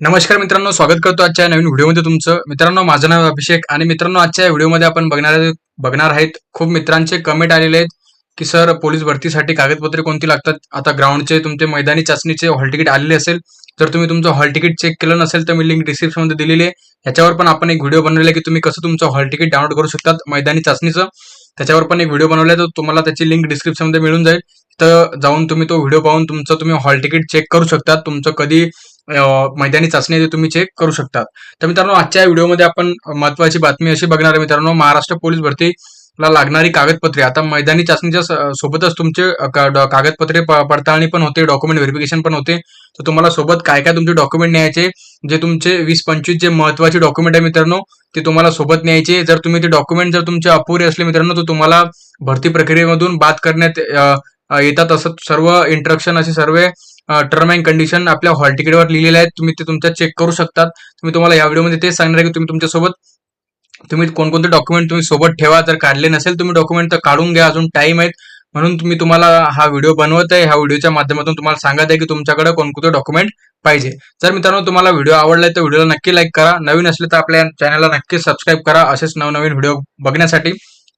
नमस्कार मित्रांनो स्वागत करतो आजच्या नवीन व्हिडिओमध्ये तुमचं. मित्रांनो माझं नाव अभिषेक आणि मित्रांनो आजच्या व्हिडिओमध्ये आपण बघणार बघणार आहेत खूप मित्रांचे कमेंट आलेले आहेत की सर पोलीस भरतीसाठी कागदपत्रे कोणती लागतात? आता ग्राउंडचे तुमचे मैदानी चाचणीचे हॉल तिकीट आलेले असेल. जर तुम्ही तुमचं हॉल तिकीट चेक केलं नसेल तर मी लिंक डिस्क्रिप्शनमध्ये दिलेली आहे. याच्यावर पण आपण एक व्हिडिओ बनवलेला आहे की तुम्ही कसं तुमचं हॉल तिकीट डाउनलोड करू शकतात मैदानी चाचणीचं. त्याच्यावर पण एक व्हिडिओ बनवला तर तुम्हाला त्याची लिंक डिस्क्रिप्शनमध्ये मिळून जाईल. तर जाऊन तुम्ही तो व्हिडिओ पाहून तुमचं तुम्ही हॉल तिकीट चेक करू शकता तुमचं कधी मैदानी चाचणी ते तुम्ही चेक करू शकता तर मित्रांनो आजच्या व्हिडिओमध्ये आपण महत्वाची बातमी अशी बघणार आहे मित्रांनो. महाराष्ट्र पोलीस भरतीला लागणारी कागदपत्रे. आता मैदानी चाचणीच्या सोबतच तुमचे कागदपत्रे पडताळणी पण होते डॉक्युमेंट व्हेरिफिकेशन पण होते. तर तुम्हाला सोबत काय काय तुमचे डॉक्युमेंट न्यायचे जे तुमचे वीस पंचवीस जे महत्त्वाचे डॉक्युमेंट आहे मित्रांनो ते तुम्हाला सोबत न्यायचे. जर तुम्ही ते डॉक्युमेंट जर तुमचे अपुरे असले मित्रांनो तर तुम्हाला भरती प्रक्रियेमधून बाद करण्यात येतात असं सर्व इंट्रक्शन असे सर्व टर्म अँड कंडिशन आपल्या हॉल तिकीटवर लिहिलेले आहेत. तुम्ही ते तुमच्या चेक करू शकतात. तुम्ही तुम्हाला या व्हिडिओमध्ये तेच सांगणार आहे की तुम्ही तुमच्यासोबत तुम्ही कोणकोणते डॉक्युमेंट तुम्ही सोबत ठेवा. जर काढले नसेल तुम्ही डॉक्युमेंट तर काढून घ्या. अजून टाइम आहेत. म्हणून तुम्ही तुम्हाला हा व्हिडिओ बनवत आहे. ह्या व्हिडिओच्या माध्यमातून तुम्हाला सांगत आहे की तुमच्याकडे कोणकोणते डॉक्युमेंट पाहिजे. जर मित्रांनो तुम्हाला व्हिडिओ आवडला तर व्हिडिओला नक्की लाईक करा. नवीन असले तर आपल्या चॅनलला नक्की सबस्क्राईब करा. असेच नवनवीन व्हिडिओ बघण्यासाठी.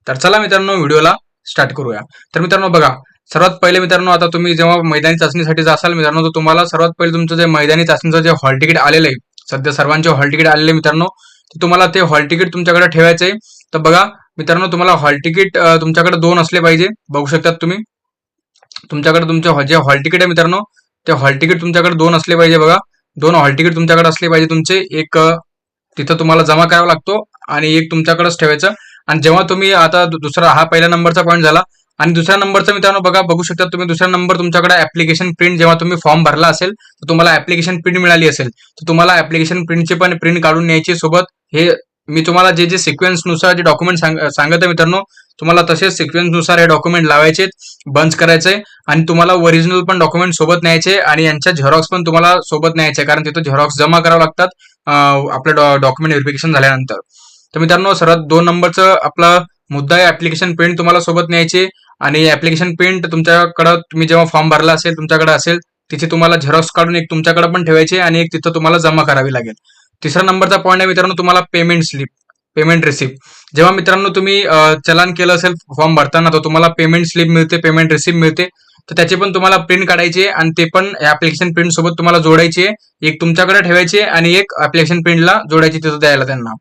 तर चला मित्रांनो व्हिडिओला स्टार्ट करूया. तर मित्रांनो बघा. सर्वात पहिले मित्रांनो आता तुम्ही जेव्हा मैदानी चाचणीसाठी जासाल मित्रांनो तर तुम्हाला सर्वात पहिले तुमचं जे मैदानी चाचणीचं जे हॉल तिकीट आलेलं आहे सध्या सर्वांचे हॉल तिकीट आलेले मित्रांनो तर तुम्हाला ते हॉल तिकीट तुमच्याकडे ठेवायचं आहे. तर बघा मित्रांनो तुम्हाला हॉल तिकीट तुमच्याकडे दोन असले पाहिजे बघू शकतात तुम्ही. तुमच्याकडे तुमचे जे हॉल तिकीट आहे मित्रांनो ते हॉल तिकीट तुमच्याकडे दोन असले पाहिजे बघा. दोन हॉल तिकीट तुमच्याकडे असले पाहिजे तुमचे एक तिथं तुम्हाला जमा करावा लागतो आणि एक तुमच्याकडेच ठेवायचं. आणि जेव्हा तुम्ही आता दुसरा हा पहिल्या नंबरचा पॉईंट झाला आणि दुसऱ्या नंबरचा मित्रांनो बघा बघू शकता तुम्ही दुसरा नंबर तुमच्याकडे ऍप्लिकेशन प्रिंट जेव्हा तुम्ही फॉर्म भरला असेल तर तुम्हाला ऍप्लिकेशन प्रिंट मिळाली असेल. तर तुम्हाला ऍप्लिकेशन प्रिंटची पण प्रिंट काढून न्यायची सोबत. हे मी तुम्हाला जे जे सिक्वेन्सनुसार जे डॉक्युमेंट सांगत आहे मित्रांनो तुम्हाला तसेच सिक्वेन्सनुसार हे डॉक्युमेंट लावायचे बंच करायचे आणि तुम्हाला ओरिजिनल पण डॉक्युमेंट सोबत न्यायचे आणि यांच्या झेरॉक्स पण तुम्हाला सोबत न्यायचे कारण तिथं झेरॉक्स जमा करावं लागतात अं, आपलं डॉक्युमेंट व्हेरिफिकेशन झाल्यानंतर. तर मित्रांनो सर्वात दोन नंबरचं आपला मुद्दा आहे ऍप्लिकेशन प्रिंट तुम्हाला सोबत न्यायचे आणि ऍप्लिकेशन प्रिंट तुमच्याकडं तुम्ही जेव्हा फॉर्म भरला असेल तुमच्याकडे असेल तिथे तुम्हाला झेरॉक्स काढून एक तुमच्याकडे पण ठेवायचे आणि एक तिथं तुम्हाला जमा करावी लागेल. तिसरा नंबरचा पॉईंट आहे मित्रांनो तुम्हाला पेमेंट स्लिप पेमेंट रिसिप्ट जेव्हा मित्रांनो तुम्ही चलान केलं असेल फॉर्म भरताना तर तुम्हाला पेमेंट स्लिप मिळते पेमेंट रिसिप्ट मिळते. तर त्याची पण तुम्हाला प्रिंट काढायचे आणि ते पण ऍप्लिकेशन प्रिंट सोबत तुम्हाला जोडायचे एक तुमच्याकडे ठेवायचे आणि एक ऍप्लिकेशन प्रिंटला जोडायची तिथं द्यायला त्यांना.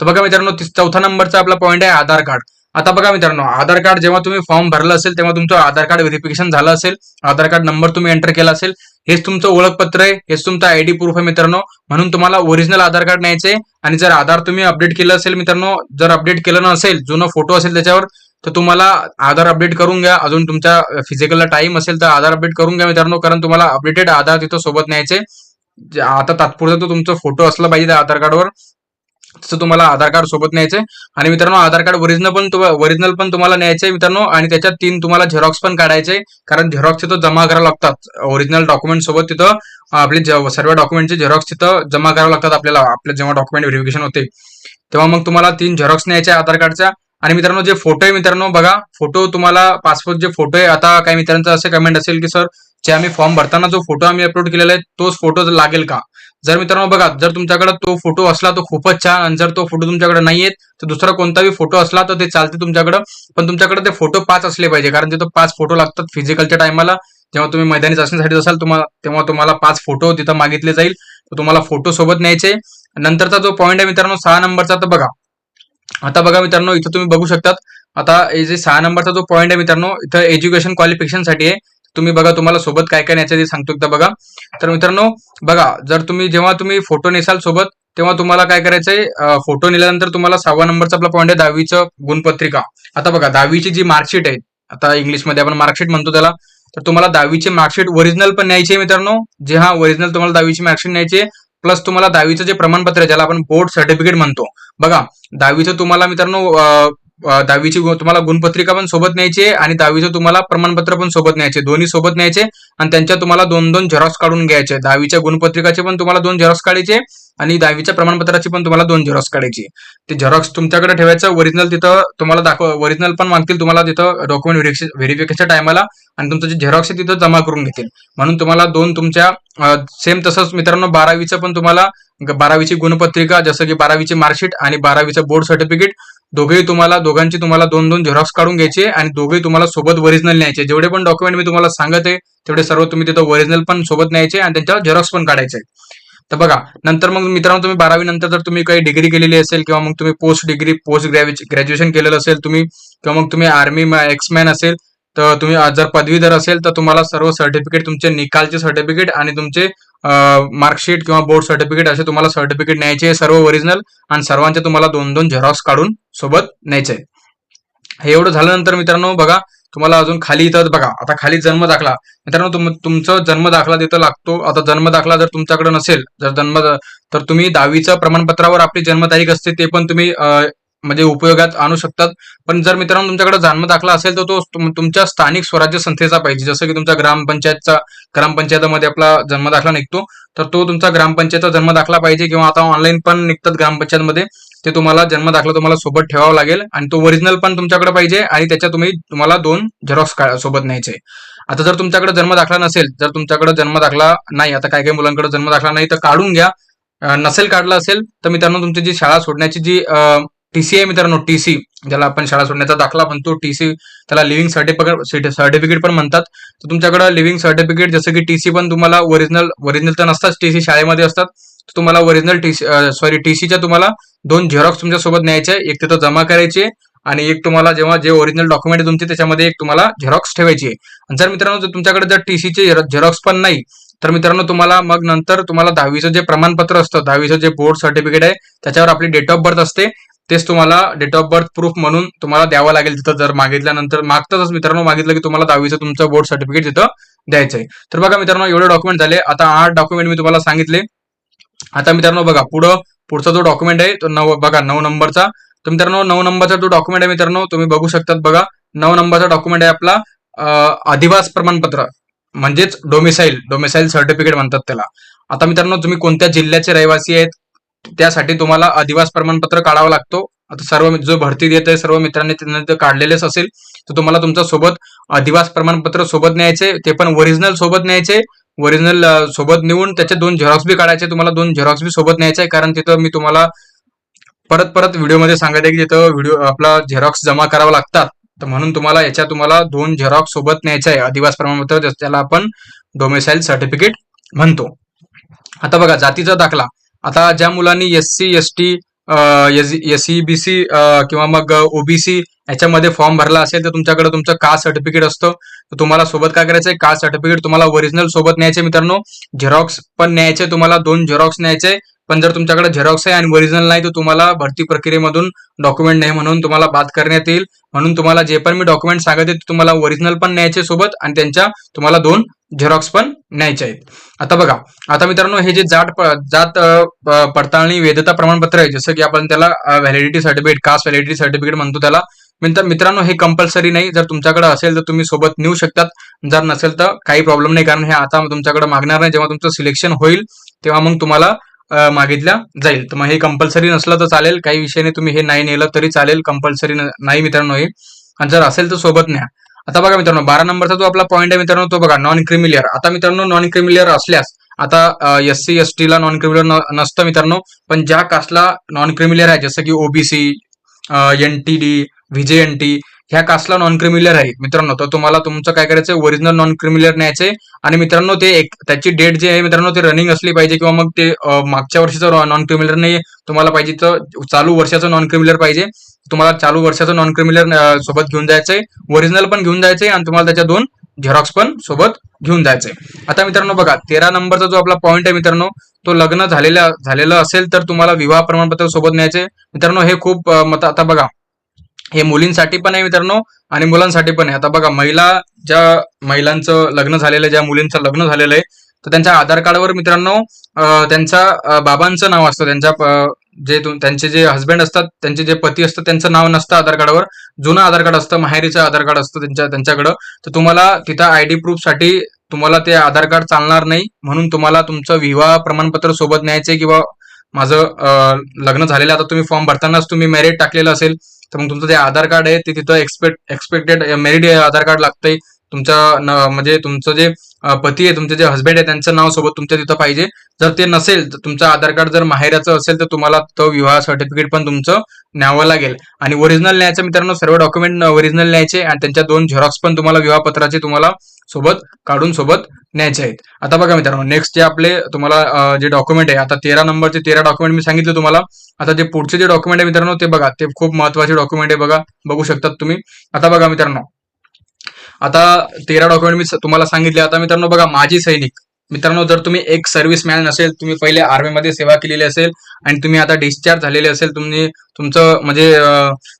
तर बघा मित्रांनो चौथा नंबरचा आपला पॉईंट आहे आधार कार्ड आता बघा मित्रांनो आधार कार्ड जेव्हा तुम्ही फॉर्म भरला असेल तेव्हा तुमचं आधार कार्ड व्हेरिफिकेशन झालं असेल आधार कार्ड नंबर तुम्ही एंटर केला असेल हेच तुमचं ओळखपत्र आहे हेच तुमचं आयडी प्रूफ आहे मित्रांनो. म्हणून तुम्हाला ओरिजिनल आधार कार्ड न्यायचे आणि जर आधार तुम्ही अपडेट केलं असेल मित्रांनो जर अपडेट केलं नसेल जुनं फोटो असेल त्याच्यावर तर तुम्हाला आधार अपडेट करून घ्या. अजून तुमच्या फिजिकलला टाइम असेल तर आधार अपडेट करून घ्या मित्रांनो कारण तुम्हाला अपडेटेड आधार तिथं सोबत न्यायचे आता तात्पुरता तो तुमचा फोटो असला पाहिजे त्या आधार कार्डवर. तसं तुम्हाला आधार कार्ड सोबत न्यायचंय. आणि मित्रांनो आधार कार्ड ओरिजिनल पण ओरिजिनल पण तुम्हाला न्यायचे मित्रांनो. आणि त्याच्यात तीन तुम्हाला झेरॉक्स पण काढायचे कारण झेरॉक्स तिथं जमा करावं लागतात. ओरिजिनल डॉक्युमेंट सोबत तिथं आपले सर्व डॉक्युमेंटचे झेरॉक्स तिथं जमा करावं लागतात आपल्याला. आपलं जेव्हा डॉक्युमेंट व्हेरिफिकेशन होते तेव्हा मग तुम्हाला तीन झेरॉक्स न्यायचे आधार कार्डच्या. आणि मित्रांनो जे फोटो आहे मित्रांनो बघा फोटो तुम्हाला पासपोर्ट जे फोटो आहे आता काही मित्रांचं असे कमेंट असेल की सर जे आम्ही फॉर्म भरताना जो फोटो आम्ही अपलोड केलेला आहे तोच फोटो लागेल का? जर मित्रांनो बघा जर तुमच्याकडे तो फोटो असला तो खूपच छान आणि जर तो फोटो तुमच्याकडे नाहीये तर दुसरा कोणताही फोटो असला तर ते चालते तुमच्याकडे. पण तुमच्याकडे ते फोटो पाच असले पाहिजे कारण तिथं पाच फोटो लागतात फिजिकलच्या टायमाला जेव्हा तुम्ही मैदानी चाचणीसाठी असाल तुम्हाला तेव्हा तुम्हाला पाच फोटो तिथं मागितले जाईल. तर तुम्हाला फोटो सोबत न्यायचे. नंतरचा जो पॉईंट आहे मित्रांनो सहा नंबरचा तर बघा. आता बघा मित्रांनो इथं तुम्ही बघू शकतात. आता हे जे सहा नंबरचा जो पॉईंट आहे मित्रांनो इथं एज्युकेशन क्वालिफिकेशनसाठी आहे. तुम्ही बघा तुम्हाला सोबत काय काय न्यायचं ते सांगतो एकदा बघा. तर मित्रांनो बघा जर तुम्ही जेव्हा तुम्ही फोटो नेसाल सोबत तेव्हा तुम्हाला काय करायचंय फोटो नेल्यानंतर तुम्हाला सहावा नंबरचा आपला पॉईंट आहे दहावीचं गुणपत्रिका. आता बघा दहावीची जी मार्कशीट आहे आता इंग्लिशमध्ये आपण मार्कशीट म्हणतो त्याला तर तुम्हाला दहावीची मार्कशीट ओरिजिनल पण न्यायची आहे मित्रांनो. जे हा ओरिजिनल तुम्हाला दहावीची मार्कशीट न्यायची आहे प्लस तुम्हाला दहावीचं जे प्रमाणपत्र आहे ज्याला आपण बोर्ड सर्टिफिकेट म्हणतो. बघा दहावीचं तुम्हाला मित्रांनो दहावीची तुम्हाला गुणपत्रिका पण सोबत न्यायची आणि दहावीचं तुम्हाला प्रमाणपत्र पण सोबत न्यायचे दोन्ही सोबत न्यायचे आणि त्यांच्या तुम्हाला दोन दोन झेरॉक्स काढून घ्यायचे दहावीच्या गुणपत्रिकाचे पण तुम्हाला दोन झेरॉक्स काढायचे आणि दहावीच्या प्रमाणपत्राची पण तुम्हाला दोन झेरॉक्स काढायची ते झेरॉक्स तुमच्याकडे ठेवायचं ओरिजिनल तिथं तुम्हाला दाखव ओरिजिनल पण मागतील तुम्हाला तिथं डॉक्युमेंट व्हेरिफिकेशन टायमाला आणि तुमचं जे झेरॉक्स आहे तिथं जमा करून घेतील. म्हणून तुम्हाला दोन तुमच्या सेम तसंच मित्रांनो बारावीचं पण तुम्हाला बारावीची गुणपत्रिका जसं की बारावीची मार्कशीट आणि बारावीचं बोर्ड सर्टिफिकेट दोघेही तुम्हाला दोघांची तुम्हाला दोन दोन झेरॉक्स काढून घ्यायचे आणि दोघेही तुम्हाला सोबत ओरिजिनल न्यायचे. जेवढे पण डॉक्युमेंट मी तुम्हाला सांगत आहे तेवढे सर्व तुम्ही तिथं ओरिजिनल पण सोबत न्यायचे आणि त्यांच्यावर झेरॉक्स पण काढायचे. तर बघा नंतर मग मित्रांनो तुम्ही बारावी नंतर जर तुम्ही काही डिग्री केलेली असेल किंवा मग तुम्ही पोस्ट डिग्री पोस्ट ग्रॅज्युएशन केलेलं असेल तुम्ही किंवा मग तुम्ही आर्मी एक्समॅन असेल तर तुम्ही जर पदवीधर असेल तर तुम्हाला सर्व सर्टिफिकेट तुमचे निकालचे सर्टिफिकेट आणि तुमचे मार्कशीट किंवा बोर्ड सर्टिफिकेट असे तुम्हाला सर्टिफिकेट न्यायचे आहे, सर्व ओरिजिनल आणि सर्वांचे तुम्हाला दोन दोन झेरॉक्स काढून सोबत न्यायचे हे एवढं झाल्यानंतर मित्रांनो बघा तुम्हाला अजून खाली इथं बघा आता खाली जन्म दाखला. मित्रांनो तुम तुमचं जन्म दाखला तिथं लागतो. आता जन्म दाखला जर तुमच्याकडे नसेल जर जन्म तर तुम्ही दहावीचं प्रमाणपत्रावर आपली जन्मतारीख असते ते पण तुम्ही म्हणजे उपयोगात आणू शकतात. पण जर मित्रांनो तुमच्याकडे जन्म दाखला असेल तर तो तुमच्या स्थानिक स्वराज्य संस्थेचा पाहिजे. जसं की तुमचा ग्रामपंचायतचा ग्रामपंचायतीमध्ये आपला जन्म दाखला निघतो तर तो तुमचा ग्रामपंचायतचा जन्म दाखला पाहिजे किंवा आता ऑनलाईन पण निघतात ग्रामपंचायतमध्ये. ते तुम्हाला जन्म दाखला तुम्हाला सोबत ठेवावा लागेल आणि तो ओरिजिनल पण तुमच्याकडे पाहिजे आणि त्याच्या तुम्ही तुम्हाला दोन झेरॉक्स सोबत न्यायचे. आता जर तुमच्याकडे जन्म दाखला नसेल जर तुमच्याकडे जन्म दाखला नाही आता काही काही मुलांकडे जन्म दाखला नाही तर काढून घ्या. नसेल काढला असेल तर मित्रांनो तुमची जी शाळा सोडण्याची जी टीसी आहे मित्रांनो टीसी ज्याला आपण शाळा सोडण्याचा दाखला म्हणतो टीसी त्याला लिव्हिंग सर्टिफिकेट सर्टिफिकेट पण म्हणतात. तर तुमच्याकडे लिव्हिंग सर्टिफिकेट जसं की टीसी पण तुम्हाला ओरिजिनल ओरिजिनल तर नसतात टीसी शाळेमध्ये असतात. तर तुम्हाला ओरिजिनल टीसी सॉरी टीसीच्या तुम्हाला दोन झेरॉक्स तुमच्यासोबत न्यायचे एक तिथं जमा करायचे आणि एक तुम्हाला जेव्हा जे ओरिजिनल डॉक्युमेंट आहे तुमचे त्याच्यामध्ये एक तुम्हाला झेरॉक्स ठेवायची आहे. आणि जर मित्रांनो जर तुमच्याकडे जर टीसीचे झेरॉक्स पण नाही तर मित्रांनो तुम्हाला मग नंतर तुम्हाला दहावीचं जे प्रमाणपत्र असतं दहावीचं जे बोर्ड सर्टिफिकेट आहे त्याच्यावर आपली डेट ऑफ बर्थ असते. तेच तुम्हाला डेट ऑफ बर्थ प्रूफ म्हणून तुम्हाला द्यावं लागेल तिथं जर मागितल्यानंतर. मागताच मित्रांनो मागितलं की तुम्हाला दहावीचं तुमचं बोर्ड सर्टिफिकेट तिथं द्यायचं आहे तर बघा मित्रांनो एवढे डॉक्युमेंट झाले. आता आठ डॉक्युमेंट मी तुम्हाला सांगितले. आता मित्रांनो बघा पुढं पुढचा जो डॉक्युमेंट आहे तो नऊ बघा नऊ नंबरचा. तर मित्रांनो नऊ नंबरचा जो डॉक्युमेंट आहे मित्रांनो तुम्ही बघू शकतात बघा नऊ नंबरचा डॉक्युमेंट आहे आपला अधिवास प्रमाणपत्र. म्हणजेच डोमिसाईल डोमिसाईल सर्टिफिकेट म्हणतात त्याला. आता मित्रांनो तुम्ही कोणत्या जिल्ह्याचे रहिवासी आहेत? त्यासाठी तुम्हाला अधिवास प्रमाणपत्र काढावं लागतो. आता सर्व जो भरती देत आहे सर्व मित्रांनी त्यांना ते काढलेलेच असेल तर तुम्हाला तुमच्यासोबत अधिवास प्रमाणपत्र सोबत न्यायचे ते पण ओरिजिनल सोबत न्यायचे. ओरिजिनल सोबत नेऊन त्याचे दोन झेरॉक्स बी काढायचे तुम्हाला दोन झेरॉक्स बी सोबत न्यायचे कारण तिथं मी तुम्हाला परत परत व्हिडिओमध्ये सांगत आहे की तिथं व्हिडिओ आपला झेरॉक्स जमा करावा लागतात. तर म्हणून तुम्हाला याच्या तुम्हाला दोन झेरॉक्स सोबत न्यायचे आहे. अधिवास प्रमाणपत्र त्याला आपण डोमेसाईल सर्टिफिकेट म्हणतो. आता बघा जातीचा दाखला. आता ज्या मुलांनी S C S T S E B C किंवा मग ओबीसी याच्यामध्ये फॉर्म भरला असेल तर तुमच्याकडे तुमचं कास्ट सर्टिफिकेट असतं. तर तुम्हाला सोबत काय करायचंय? कास्ट सर्टिफिकेट तुम्हाला ओरिजिनल सोबत न्यायचे मित्रांनो. झेरॉक्स पण न्यायचे तुम्हाला. दोन झेरॉक्स न्यायचे पण जर तुमच्याकडे झेरॉक्स आहे आणि ओरिजिनल नाही तर तुम्हाला भरती प्रक्रियेमधून डॉक्युमेंट नाही म्हणून तुम्हाला बाद करण्यात येईल. म्हणून तुम्हाला जे पण मी डॉक्युमेंट सांगत आहे तुम्हाला ओरिजिनल पण न्यायचे सोबत आणि त्यांच्या तुम्हाला दोन झेरॉक्स पण न्यायचे आहेत. आता बघा आता मित्रांनो हे जे जात जात पडताळणी वेदता प्रमाणपत्र आहे जसं की आपण त्याला validity certificate caste validity certificate म्हणतो त्याला. मित्र मित्रांनो हे कंपल्सरी नाही. जर तुमच्याकडे असेल तर तुम्ही सोबत नेऊ शकतात. जर नसेल तर काही प्रॉब्लेम नाही कारण हे आता तुमच्याकडे मागणार नाही. जेव्हा तुमचं सिलेक्शन होईल तेव्हा मग तुम्हाला मागितल्या जाईल. तर मग हे कंपल्सरी नसलं तर चालेल. काही विषयाने तुम्ही हे नाही नेलं तरी चालेल. कंपल्सरी नाही मित्रांनो हे. आणि जर असेल तर सोबत न्या. आता बघा मित्रांनो बारा नंबरचा जो आपला पॉईंट आहे मित्रांनो तो बघा नॉन क्रिमिलियर आता मित्रांनो नॉन क्रिमिलियर असल्यास आता एस सी एस ला नॉन क्रिमिलियर नसतं मित्रांनो. पण ज्या कास्टला नॉन क्रिमिलियर आहे जसं की OBC N T D VJ N T ह्या कास्टला नॉन क्रिमिलर आहे मित्रांनो तर तुम्हाला तुमचं काय करायचं ओरिजिनल नॉन क्रिमिलर न्यायचे आणि मित्रांनो ते एक त्याची डेट जी आहे मित्रांनो ते रनिंग असली पाहिजे किंवा मग ते मागच्या वर्षीचं नॉन क्रिमिलर नाही तुम्हाला पाहिजे तर चालू वर्षाचं नॉन क्रिमिलर पाहिजे. तुम्हाला चालू वर्षाचं नॉन क्रिमिलर सोबत घेऊन जायचंय. ओरिजिनल पण घेऊन जायचंय आणि तुम्हाला त्याच्या दोन झेरॉक्स पण सोबत घेऊन जायचंय. आता मित्रांनो बघा तेरा नंबरचा जो आपला पॉईंट आहे मित्रांनो तो लग्न झालेला झालेलं असेल तर तुम्हाला विवाह प्रमाणपत्र सोबत न्यायचे मित्रांनो हे खूप मत आता बघा हे मुलींसाठी पण आहे मित्रांनो आणि मुलांसाठी पण आहे. आता बघा महिला ज्या महिलांचं लग्न झालेलं आहे ज्या मुलींचं लग्न झालेलं आहे तर त्यांच्या आधार कार्डवर मित्रांनो त्यांच्या बाबांचं नाव असतं. त्यांच्या जे त्यांचे जे हस्बंड असतात त्यांचे जे पती असतात त्यांचं नाव नसतं आधार कार्डावर. जुनं आधार कार्ड असतं माहेरीचं आधार कार्ड असतं त्यांच्या त्यांच्याकडं. तर तुम्हाला तिथं आय डी प्रूफसाठी तुम्हाला ते आधार कार्ड चालणार नाही. म्हणून तुम्हाला तुमचं विवाह प्रमाणपत्र सोबत न्यायचे किंवा माझं लग्न झालेलं आता तुम्ही फॉर्म भरतानाच तुम्ही मेरिट टाकलेलं असेल तर मग तुमचं जे आधार कार्ड आहे ते तिथं expect expected merit Aadhaar card लागतंय. तुमच्या म्हणजे तुमचं जे पती आहे तुमचे जे हस्बंड आहे त्यांचं नाव सोबत तुमच्या तिथं पाहिजे. जर ते नसेल तर तुमचं आधार कार्ड जर माहेराचं असेल तर तुम्हाला तो विवाह सर्टिफिकेट पण तुमचं न्यावं लागेल. आणि ओरिजिनल न्यायचं मित्रांनो सर्व डॉक्युमेंट ओरिजिनल न्यायचे आणि त्यांच्या दोन झेरॉक्स पण तुम्हाला विवाहपत्राचे तुम्हाला सोबत काढून सोबत न्यायचे आहेत. आता बघा मित्रांनो नेक्स्ट जे आपले तुम्हाला जे डॉक्युमेंट आहे आता तेरा नंबरचे तेरा डॉक्युमेंट मी सांगितले तुम्हाला. आता जे पुढचे जे डॉक्युमेंट आहे मित्रांनो ते बघा ते खूप महत्त्वाचे डॉक्युमेंट आहे बघा बघू शकतात तुम्ही. आता बघा मित्रांनो आता तेरा डॉक्युमेंट मी तुम्हाला सांगितले. आता मित्रांनो बघा माजी सैनिक. मित्रांनो जर तुम्ही एक सर्व्हिसमॅन असेल तुम्ही पहिले आर्मीमध्ये सेवा केलेली असेल आणि तुम्ही आता डिस्चार्ज झालेले असेल तुम्ही तुमचं म्हणजे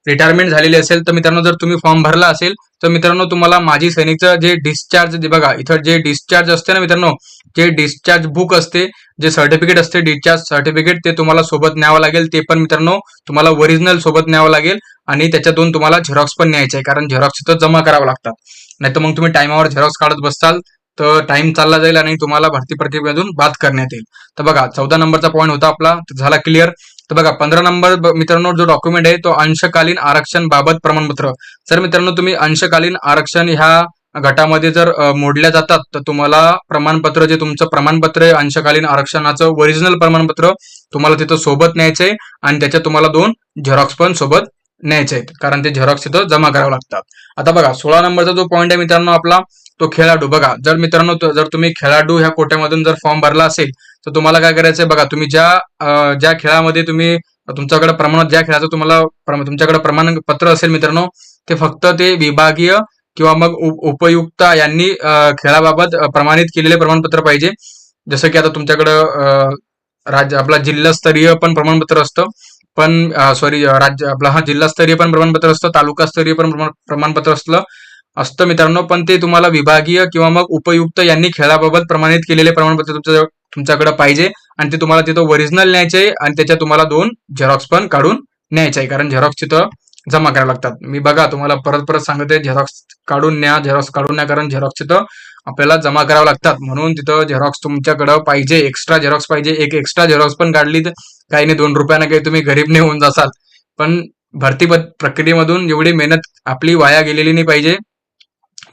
रिटायरमेंट झालेली असेल तर मित्रांनो जर तुम्ही फॉर्म भरला असेल तर मित्रांनो तुम्हाला माजी सैनिकचं जे डिस्चार्ज जे बघा इथं जे डिस्चार्ज असते ना मित्रांनो जे डिस्चार्ज बुक असते जे सर्टिफिकेट असते डिस्चार्ज सर्टिफिकेट ते तुम्हाला सोबत न्यावं लागेल. ते पण मित्रांनो तुम्हाला ओरिजिनल सोबत न्यावं लागेल. आणि त्याच्यातून तुम्हाला झेरॉक्स पण न्यायचे आहे कारण झेरॉक्स तिथं जमा करावं लागतात. नाही तर मग तुम्ही टायमावर झेरॉक्स काढत बसताल तर टाइम चालला जाईल आणि तुम्हाला भरती प्रतिमेतून बाद करण्यात येईल. तर बघा चौदा नंबरचा पॉईंट होता आपला झाला क्लिअर तर बघा पंधरा नंबर मित्रांनो जो डॉक्युमेंट आहे तो अंशकालीन आरक्षण बाबत प्रमाणपत्र. जर मित्रांनो तुम्ही अंशकालीन आरक्षण ह्या गटामध्ये जर मोडल्या जातात तर तुम्हाला प्रमाणपत्र जे तुमचं प्रमाणपत्र आहे अंशकालीन आरक्षणाचं ओरिजिनल प्रमाणपत्र तुम्हाला तिथं सोबत न्यायचंय आणि त्याच्यात तुम्हाला दोन झेरॉक्स पण सोबत न्यायचे आहेत कारण ते झेरॉक्स तिथं जमा करावं लागतात. आता बघा सोळा नंबरचा जो पॉईंट आहे मित्रांनो आपला तो खेळाडू. बघा जर मित्रांनो जर तुम्ही खेळाडू ह्या कोट्यामधून जर फॉर्म भरला असेल तर तुम्हाला काय करायचंय बघा तुम्ही ज्या ज्या खेळामध्ये तुम्ही तुमच्याकडे प्रमाणात ज्या खेळाचं तुम्हाला तुमच्याकडे प्रमाणपत्र असेल मित्रांनो ते फक्त ते विभागीय किंवा मग उपयुक्त यांनी खेळाबाबत प्रमाणित केलेले प्रमाणपत्र पाहिजे. जसं की आता तुमच्याकडं राज्य आपला जिल्हास्तरीय पण प्रमाणपत्र असतं. पण सॉरी राज्य आपला हा जिल्हास्तरीय पण प्रमाणपत्र असतं तालुकास्तरीय पण प्रमाण- प्रमाणपत्र असलं असतं मित्रांनो. पण ते तुम्हाला विभागीय किंवा मग उपयुक्त यांनी खेळाबाबत प्रमाणित केलेले प्रमाणपत्र तुमच्या तुमच्याकडे पाहिजे. आणि ते तुम्हाला तिथं ओरिजिनल न्यायचे आणि त्याच्यात तुम्हाला दोन झेरॉक्स पण काढून न्यायचे आहे. कारण झेरॉक्स तिथं जमा करायला लागतात. मी बघा तुम्हाला परत परत सांगते. झेरॉक्स काढून न्या झेरॉक्स काढून न्या. कारण झेरॉक्स तिथं आपल्याला जमा करावं लागतात. म्हणून तिथं झेरॉक्स तुमच्याकडं पाहिजे. एक्स्ट्रा झेरॉक्स पाहिजे. एक एक्स्ट्रा झेरॉक्स पण काढली तर काही नाही दोन रुपयानं काही तुम्ही गरीब नाही होऊन जासाल. पण भरती प्रक्रियेमधून एवढी मेहनत आपली वाया गेलेली नाही पाहिजे.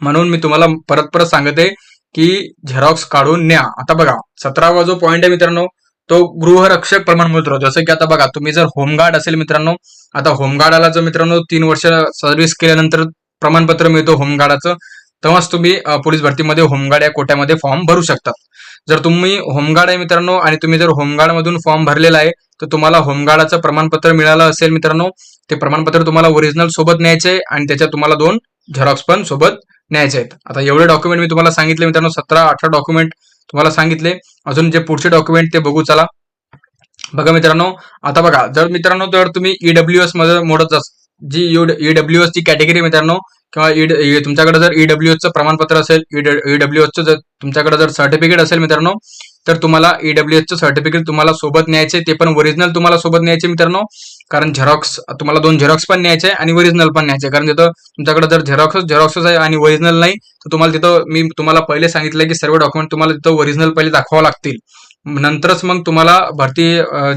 म्हणून मी तुम्हाला परत परत सांगते की झेरॉक्स काढून न्या. आता बघा सतरावा जो पॉईंट आहे मित्रांनो तो गृहरक्षक प्रमाणपत्र जसं की आता बघा तुम्ही जर होमगार्ड असेल मित्रांनो आता होमगार्डाला जर मित्रांनो तीन वर्ष सर्व्हिस केल्यानंतर प्रमाणपत्र मिळतो होमगार्डाचं तेव्हाच तुम्ही पोलीस भरतीमध्ये होमगार्ड या कोट्यामध्ये फॉर्म भरू शकतात जर तुम्ही होमगार्ड आहे मित्रांनो आणि तुम्ही जर होमगार्ड मधून फॉर्म भरलेला आहे तर तुम्हाला होमगार्डाचं प्रमाणपत्र मिळालं असेल मित्रांनो ते प्रमाणपत्र तुम्हाला ओरिजिनल सोबत न्यायचे आहे आणि त्याच्यात तुम्हाला दोन झेरॉक्स पण सोबत न्यायचे आहेत. आता एवढे डॉक्युमेंट मी तुम्हाला सांगितले मित्रांनो सतरा अठरा डॉक्युमेंट तुम्हाला सांगितले. अजून जे पुढचे डॉक्युमेंट ते बघू चला. बघा मित्रांनो आता बघा जर मित्रांनो जर तुम्ही ईडब्ल्यू एसमध्ये मोडत जी ईडब्ल्यू एस ची कॅटेगरी मित्रांनो किंवा ईड- e, तुमच्याकडे जर ईडब्ल्यू चं प्रमाणपत्र असेल ईडब्ल्यू चं जर तुमच्याकडे जर सर्टिफिकेट असेल मित्रांनो तर तुम्हाला ईडब्ल्यू चं सर्टिफिकेट तुम्हाला सोबत न्यायचे ते पण ओरिजिनल तुम्हाला सोबत न्यायचे मित्रांनो. कारण झेरॉक्स तुम्हाला दोन झेरॉक्स पण न्यायचे आणि ओरिजिनल पण न्यायचे कारण तिथं तुमच्याकडे जर झेरॉक्स झेरॉक्सच आहे आणि ओरिजिनल नाही तर तुम्हाला तिथं मी तुम्हाला पहिले सांगितलं की सर्व डॉक्युमेंट तुम्हाला तिथं ओरिजिनल पहिले दाखवावं लागतील. नंतरच मग तुम्हाला भरती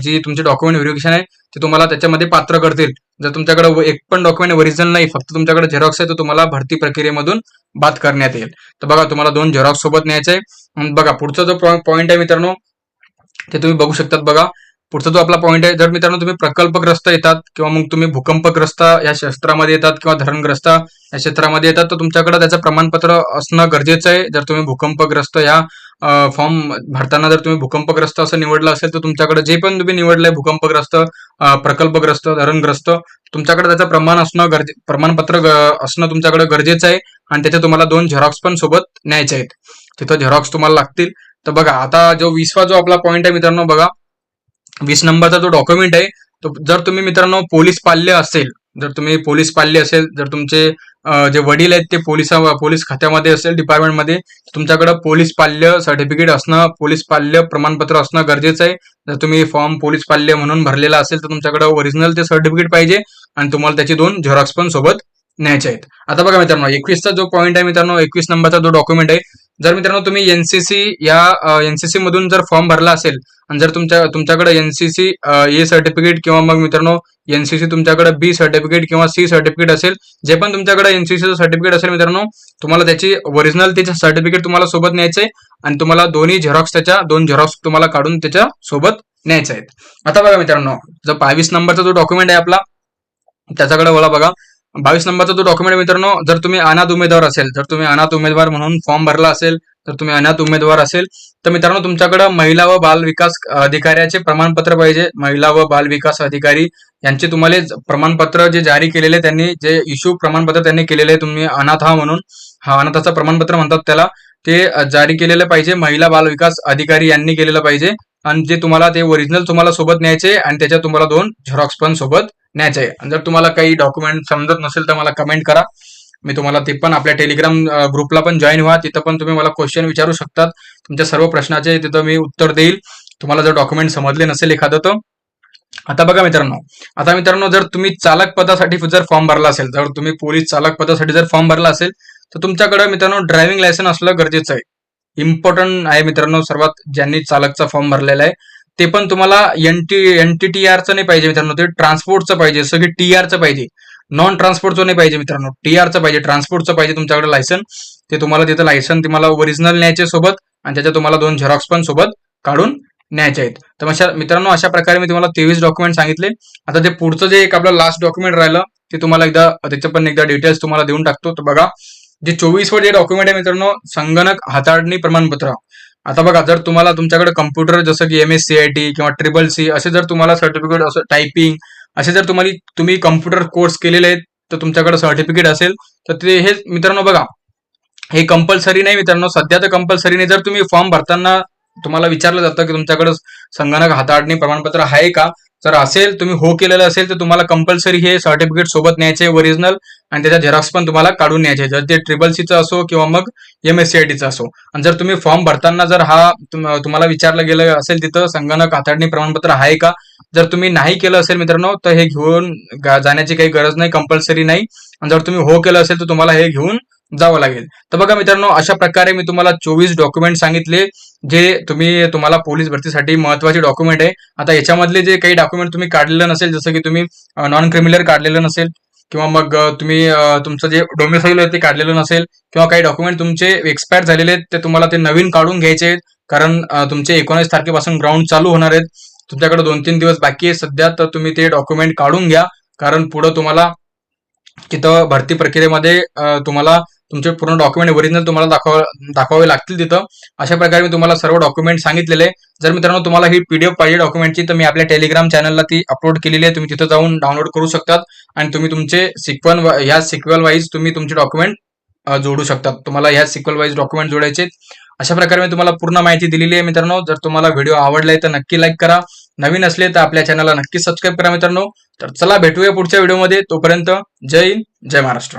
जी तुमची डॉक्युमेंट व्हेरिफिकेशन आहे ते तुम्हाला त्याच्यामध्ये पात्र करतील. जर तुमच्याकडे एक पण डॉक्युमेंट ओरिजिनल नाही फक्त तुमच्याकडे झेरॉक्स आहे तर तुम्हाला भरती प्रक्रियेमधून बाद करण्यात येईल. तर बघा तुम्हाला दोन झेरॉक्स सोबत न्यायचे आहे बघा पुढचा जो पॉईंट आहे मित्रांनो ते तुम्ही बघू शकतात बघा. पुढचा जो आपला पॉईंट आहे जर मित्रांनो तुम्ही प्रकल्पग्रस्त येतात किंवा मग तुम्ही भूकंपग्रस्त या क्षेत्रामध्ये येतात किंवा धरणग्रस्त या क्षेत्रामध्ये येतात तर तुमच्याकडे त्याचं प्रमाणपत्र असणं गरजेचं आहे. जर तुम्ही भूकंपग्रस्त या फॉर्म भरताना जर तुम्ही भूकंपग्रस्त असं निवडलं असेल तर तुमच्याकडे जे पण तुम्ही निवडलंय भूकंपग्रस्त प्रकल्पग्रस्त धरणग्रस्त तुमच्याकडे त्याचं प्रमाण असणं गरजे प्रमाणपत्र असणं तुमच्याकडे गरजेचं आहे. आणि त्याचे तुम्हाला दोन झेरॉक्स पण सोबत न्यायचे आहेत. तिथं झेरॉक्स तुम्हाला लागतील. तर बघा आता जो विसवा जो आपला पॉईंट आहे मित्रांनो बघा. वीस नंबरचा जो डॉक्युमेंट आहे तो जर तुम्ही मित्रांनो पोलीस पाल्य असेल जर तुम्ही पोलीस पाल्य असेल जर तुमचे जे वडील आहेत ते पोलिसा पोलीस खात्यामध्ये असेल डिपार्टमेंटमध्ये तुमच्याकडं पोलीस पाल्य सर्टिफिकेट असणं पोलीस पाल्य प्रमाणपत्र असणं गरजेचं आहे. जर तुम्ही फॉर्म पोलीस पाल्य म्हणून भरलेला असेल तर तुमच्याकडे ओरिजिनल ते सर्टिफिकेट पाहिजे आणि तुम्हाला त्याची दोन झेरॉक्स पण सोबत न्यायचे आहेत. आता बघा मित्रांनो एकवीसचा जो पॉईंट आहे मित्रांनो एकवीस नंबरचा जो डॉक्युमेंट आहे जर मित्रांनो तुम्ही एनसीसी या एनसीसी मधून जर फॉर्म भरला असेल आणि जर तुमच्या तुमच्याकडे एनसीसी ए सर्टिफिकेट किंवा मग मित्रांनो एनसीसी तुमच्याकडे बी सर्टिफिकेट किंवा सी सर्टिफिकेट असेल जे पण तुमच्याकडे एनसीसीचं सर्टिफिकेट असेल मित्रांनो तुम्हाला त्याची ओरिजिनल त्याचे सर्टिफिकेट तुम्हाला सोबत न्यायचंय आणि तुम्हाला दोन्ही झेरॉक्स त्याच्या दोन झेरॉक्स तुम्हाला काढून त्याच्या सोबत न्यायचे आहेत आता बघा मित्रांनो जो बावीस नंबरचा जो डॉक्युमेंट आहे आपला त्याच्याकडे बोला बघा. बावीस नंबरचा जो डॉक्युमेंट मित्रांनो. जर तुम्ही अनाथ उमेदवार असेल जर तुम्ही अनाथ उमेदवार म्हणून फॉर्म भरला असेल तर तुम्ही अनाथ उमेदवार असेल तर मित्रांनो तुमच्याकडे महिला व बाल विकास अधिकाऱ्याचे प्रमाणपत्र पाहिजे. महिला व बाल विकास अधिकारी यांचे तुम्हाला प्रमाणपत्र जे जारी केलेले त्यांनी जे इश्यू प्रमाणपत्र त्यांनी केलेले तुम्ही अनाथ हा म्हणून हा अनाथाचं प्रमाणपत्र म्हणतात त्याला ते जारी केलेलं पाहिजे. महिला बाल विकास अधिकारी यांनी केलेलं पाहिजे. आणि जे तुम्हाला ते ओरिजिनल तुम्हाला सोबत न्यायचे आणि त्याच्यात तुम्हाला दोन झेरॉक्स पण सोबत न्यायचे आहे. आणि जर तुम्हाला काही डॉक्युमेंट समजत नसेल तर मला कमेंट करा. मी तुम्हाला ते पण आपल्या टेलिग्राम ग्रुपला पण जॉईन व्हा. तिथं पण तुम्ही मला क्वेश्चन विचारू शकतात. तुमच्या सर्व प्रश्नाचे तिथं मी उत्तर देईल. तुम्हाला जर डॉक्युमेंट समजले नसेल एखादं तर. आता बघा मित्रांनो. आता मित्रांनो जर तुम्ही चालक पदासाठी जर फॉर्म भरला असेल जर तुम्ही पोलीस चालक पदासाठी जर फॉर्म भरला असेल तर तुमच्याकडे मित्रांनो ड्रायव्हिंग लायसन असलं गरजेचं आहे. इम्पॉर्टंट आहे मित्रांनो सर्वात ज्यांनी चालकचा फॉर्म भरलेला आहे. ते पण तुम्हाला एनटी एनटी आरचं नाही पाहिजे मित्रांनो ते ट्रान्सपोर्टचं पाहिजे सगळी टी आरचं पाहिजे. नॉन ट्रान्सपोर्टचं नाही पाहिजे मित्रांनो टी आरचं पाहिजे ट्रान्सपोर्टचं पाहिजे तुमच्याकडे लायसन ते तुम्हाला तिथं लायसन तुम्हाला ओरिजिनल न्यायचे सोबत आणि त्याच्या तुम्हाला दोन झेरॉक्स पण सोबत काढून न्यायचे आहेत. तर अशा मित्रांनो अशा प्रकारे मी तुम्हाला तेवीस डॉक्युमेंट सांगितले. आता जे पुढचं जे एक आपलं लास्ट डॉक्युमेंट राहिलं ते तुम्हाला एकदा त्याचं पण एकदा डिटेल्स तुम्हाला देऊन टाकतो. तर बघा जे चोवीसवर जे डॉक्युमेंट आहे मित्रांनो संगणक हाताळणी प्रमाणपत्र. आता बघा जर तुम्हाला तुमच्याकडे कम्प्युटर जसं की M S C I T किंवा ट्रिपल सी असे जर तुम्हाला सर्टिफिकेट असं टायपिंग असे जर तुम्हाला तुम्ही कम्प्युटर कोर्स केलेले आहेत तर तुमच्याकडे सर्टिफिकेट असेल तर ते हे मित्रांनो बघा हे कंपल्सरी नाही मित्रांनो सध्या तर कंपल्सरी नाही. जर तुम्ही फॉर्म भरताना तुम्हाला विचारलं जातं की तुमच्याकडे संगणक हाताळणी प्रमाणपत्र आहे का जर असेल तुम्ही हो केलेलं असेल तर तुम्हाला कंपल्सरी हे सर्टिफिकेट सोबत न्यायचे ओरिजिनल आणि त्याच्या झेरॉक्स पण तुम्हाला काढून न्यायचे. जर ते ट्रिपल सीचं असो किंवा मग एम एस सी आय टीचा असो. आणि जर तुम्ही फॉर्म भरताना जर हा तुम्हाला विचारलं गेलं असेल तिथं संगणक हाताळणी प्रमाणपत्र आहे का? जर तुम्ही नाही केलं असेल मित्रांनो तर हे घेऊन जाण्याची काही गरज नाही कंपल्सरी नाही. आणि जर तुम्ही हो केलं असेल तर तुम्हाला हे घेऊन जावं लागेल. तर बघा मित्रांनो अशा प्रकारे मी तुम्हाला चोवीस डॉक्युमेंट सांगितले जे तुम्ही तुम्हाला पोलीस भरतीसाठी महत्त्वाचे डॉक्युमेंट आहे. आता याच्यामधले जे काही डॉक्युमेंट तुम्ही काढलेलं नसेल जसं की तुम्ही नॉन क्रिमिनल काढलेलं नसेल किंवा मग तुम्ही तुमचं जे डोमिसाईल आहे ते काढलेलं नसेल किंवा काही डॉक्युमेंट तुमचे एक्सपायर झालेले आहेत ते तुम्हाला ते नवीन काढून घ्यायचे आहेत. कारण तुमचे एकोणीस तारखेपासून ग्राउंड चालू होणार आहेत. तुमच्याकडे दोन तीन दिवस बाकी आहे. सध्या तर तुम्ही ते डॉक्युमेंट काढून घ्या. कारण पुढं तुम्हाला तिथं भरती प्रक्रियेमध्ये तुम्हाला तुमचे पूर्ण डॉक्युमेंट ओरिजिनल तुम्हाला दाखवा दाखवावे लागतील तिथं. अशा प्रकारे मी तुम्हाला सर्व डॉक्युमेंट सांगितलेले जर मित्रांनो तुम्हाला ही पीडीएफ पाहिजे डॉक्युमेंटची तर मी आपल्या टेलिग्राम चॅनलला ती अपलोड केलेली आहे. तुम्ही तिथं जाऊन डाउनलोड करू शकतात. आणि तुम्ही तुमचे सिक्वन ह्या सिक्वल वाईज तुम्ही तुमचे डॉक्युमेंट जोडू शकतात. तुम्हाला ह्या सिक्वल वाईज डॉक्युमेंट जोडायचे अशा प्रकारे मी तुम्हाला पूर्ण माहिती दिलेली आहे मित्रांनो. जर तुम्हाला व्हिडिओ आवडलाय तर नक्की लाईक करा. नवीन असले तर आपल्या चॅनलला नक्की सबस्क्राईब करा मित्रांनो. तर चला भेटूया पुढच्या व्हिडिओमध्ये तोपर्यंत जय हिंद जय महाराष्ट्र.